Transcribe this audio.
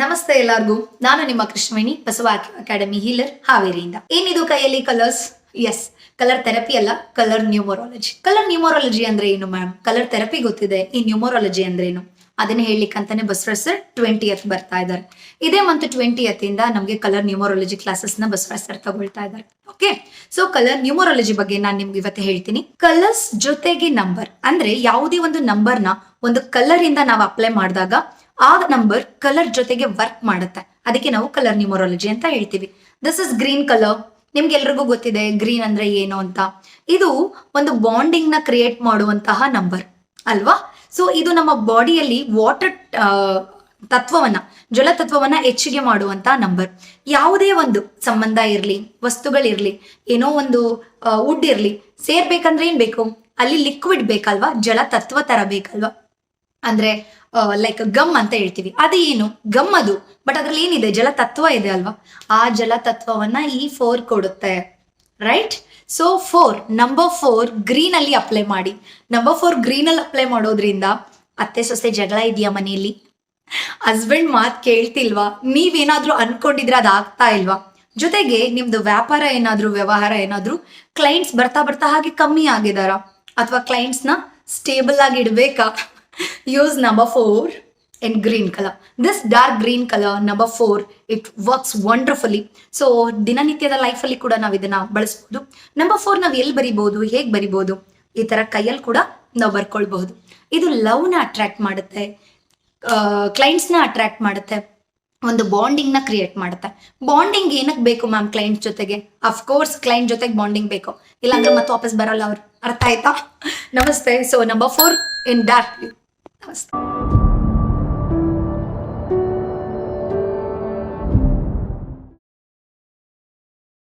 ನಮಸ್ತೆ ಎಲ್ಲರಿಗೂ. ನಾನು ನಿಮ್ಮ ಕೃಷ್ಣವೇಣಿ, ಬಸವ ಅಕಾಡೆಮಿ ಹೀಲರ್ ಹಾವೇರಿಯಿಂದ. ಏನಿದು ಕೈಯಲ್ಲಿ? ಕಲರ್ಸ್ ಎಸ್ ಕಲರ್ ಥೆರಪಿ ಅಲ್ಲ ಕಲರ್ ನ್ಯೂಮರಾಲಜಿ ಕಲರ್ ನ್ಯೂಮರಾಲಜಿ ಅಂದ್ರೆ ಏನು ಮ್ಯಾಮ್ ಕಲರ್ ಥೆರಪಿ ಗೊತ್ತಿದೆ. ಈ ನ್ಯೂಮರಾಲಜಿ ಅಂದ್ರೆ ಏನು? ಅದನ್ನ ಹೇಳಲಿಕ್ಕಂತಾನೆ ಬಸವರಾಜ್ ಸರ್ ಟ್ವೆಂಟಿ ಎತ್ ಬರ್ತಾ ಇದ್ದಾರೆ. ಇದೇ ಮಂತ್ ಟ್ವೆಂಟಿ ಇಂದ ನಮಗೆ ಕಲರ್ ನ್ಯೂಮರಾಲಜಿ ಕ್ಲಾಸಸ್ನ ಬಸವರಾಜ್ ಸರ್ ತಗೊಳ್ತಾ ಇದ್ದಾರೆ. ಓಕೆ ಸೊ ಕಲರ್ ನ್ಯೂಮರಾಲಜಿ ಬಗ್ಗೆ ನಾನು ನಿಮ್ಗೆ ಇವತ್ತು ಹೇಳ್ತೀನಿ. ಕಲರ್ಸ್ ಜೊತೆಗೆ ನಂಬರ್ ಅಂದ್ರೆ ಯಾವುದೇ ಒಂದು ನಂಬರ್ನ ಒಂದು ಕಲರಿಂದ ನಾವು ಅಪ್ಲೈ ಮಾಡಿದಾಗ ಆ ನಂಬರ್ ಕಲರ್ ಜೊತೆಗೆ ವರ್ಕ್ ಮಾಡುತ್ತೆ. ಅದಕ್ಕೆ ನಾವು ಕಲರ್ ನ್ಯೂಮರಾಲಜಿ ಅಂತ ಹೇಳ್ತೀವಿ. ದಿಸ್ ಇಸ್ ಗ್ರೀನ್ ಕಲರ್ ನಿಮ್ಗೆ ಎಲ್ರಿಗೂ ಗೊತ್ತಿದೆ ಗ್ರೀನ್ ಅಂದ್ರೆ ಏನು ಅಂತ. ಇದು ಒಂದು ಬಾಂಡಿಂಗ್ನ ಕ್ರಿಯೇಟ್ ಮಾಡುವಂತಹ ನಂಬರ್ ಅಲ್ವಾ? ಸೊ ಇದು ನಮ್ಮ ಬಾಡಿಯಲ್ಲಿ ವಾಟರ್ ತತ್ವವನ್ನ, ಜಲ ತತ್ವವನ್ನ ಹೆಚ್ಚಿಗೆ ಮಾಡುವಂತಹ ನಂಬರ್ ಯಾವುದೇ ಒಂದು ಸಂಬಂಧ ಇರ್ಲಿ, ವಸ್ತುಗಳಿರ್ಲಿ, ಏನೋ ಒಂದು ವುಡ್ ಇರ್ಲಿ, ಸೇರ್ಬೇಕಂದ್ರೆ ಏನ್ ಬೇಕು? ಅಲ್ಲಿ ಲಿಕ್ವಿಡ್ ಬೇಕಲ್ವಾ? ಜಲ ತತ್ವ ತರ ಬೇಕಲ್ವಾ? ಅಂದ್ರೆ ಲೈಕ್ ಗಮ್ ಅಂತ ಹೇಳ್ತೀವಿ. ಅದು ಏನು? ಗಮ್ ಅದು. ಬಟ್ ಅದ್ರಲ್ಲಿ ಏನಿದೆ? ಜಲ ತತ್ವ ಇದೆ ಅಲ್ವಾ? ಆ ಜಲ ತತ್ವವನ್ನ ಈ ಫೋರ್ ಕೊಡುತ್ತೆ. Right so four number four green ಅಲ್ಲಿ ಅಪ್ಲೈ ಮಾಡಿ. ನಂಬರ್ ಫೋರ್ ಗ್ರೀನ್ ಅಲ್ಲಿ ಅಪ್ಲೈ ಮಾಡೋದ್ರಿಂದ ಅತ್ತೆ, ಸೊಸೆ ಜಗಳ ಇದೆಯಾ ಮನೆಯಲ್ಲಿ? ಹಸ್ಬೆಂಡ್ ಮಾತ್ ಕೇಳ್ತಿಲ್ವಾ? ನೀವೇನಾದ್ರೂ ಅನ್ಕೊಂಡಿದ್ರೆ ಅದು ಆಗ್ತಾ ಇಲ್ವಾ? ಜೊತೆಗೆ ನಿಮ್ದು ವ್ಯಾಪಾರ ಏನಾದ್ರೂ, ವ್ಯವಹಾರ ಏನಾದ್ರೂ ಕ್ಲೈಂಟ್ಸ್ ಬರ್ತಾ ಬರ್ತಾ ಹಾಗೆ ಕಮ್ಮಿ ಆಗಿದಾರ? ಅಥವಾ ಕ್ಲೈಂಟ್ಸ್ನ ಸ್ಟೇಬಲ್ ಆಗಿ ಇಡ್ಬೇಕಾ? Use number four in green colour this dark green colour number four it works wonderfully so ದಿನನಿತ್ಯದ ಲೈಫಲ್ಲಿ ಕೂಡ ನಾವು ಇದನ್ನ ಬಳಸ್ಬೋದು. ನಂಬರ್ ಫೋರ್ ನಾವು ಎಲ್ಲಿ ಬರಿಬಹುದು ಹೇಗೆ ಬರಿಬಹುದು ಈ ತರ ಕೈಯಲ್ಲಿ ಕೂಡ ನಾವು ಬರ್ಕೊಳ್ಬಹುದು. ಇದು ಲವ್ನ ಅಟ್ರಾಕ್ಟ್ ಮಾಡುತ್ತೆ ಕ್ಲೈಂಟ್ಸ್ನ ಅಟ್ರಾಕ್ಟ್ ಮಾಡುತ್ತೆ, ಒಂದು ಬಾಂಡಿಂಗ್ನ ಕ್ರಿಯೇಟ್ ಮಾಡುತ್ತೆ. ಬಾಂಡಿಂಗ್ ಏನಕ್ಕೆ ಬೇಕು ಮ್ಯಾಮ್ ಕ್ಲೈಂಟ್ ಜೊತೆಗೆ? ಅಫ್ಕೋರ್ಸ್ ಕ್ಲೈಂಟ್ ಜೊತೆಗೆ ಬಾಂಡಿಂಗ್ ಬೇಕು. ಇಲ್ಲಾಂದ್ರೆ ಮತ್ತೆ ವಾಪಸ್ ಬರಲ್ಲ ಅವ್ರು. ಅರ್ಥ ಆಯ್ತಾ? ನಮಸ್ತೆ. So number four in dark ನಮಸ್ತೆ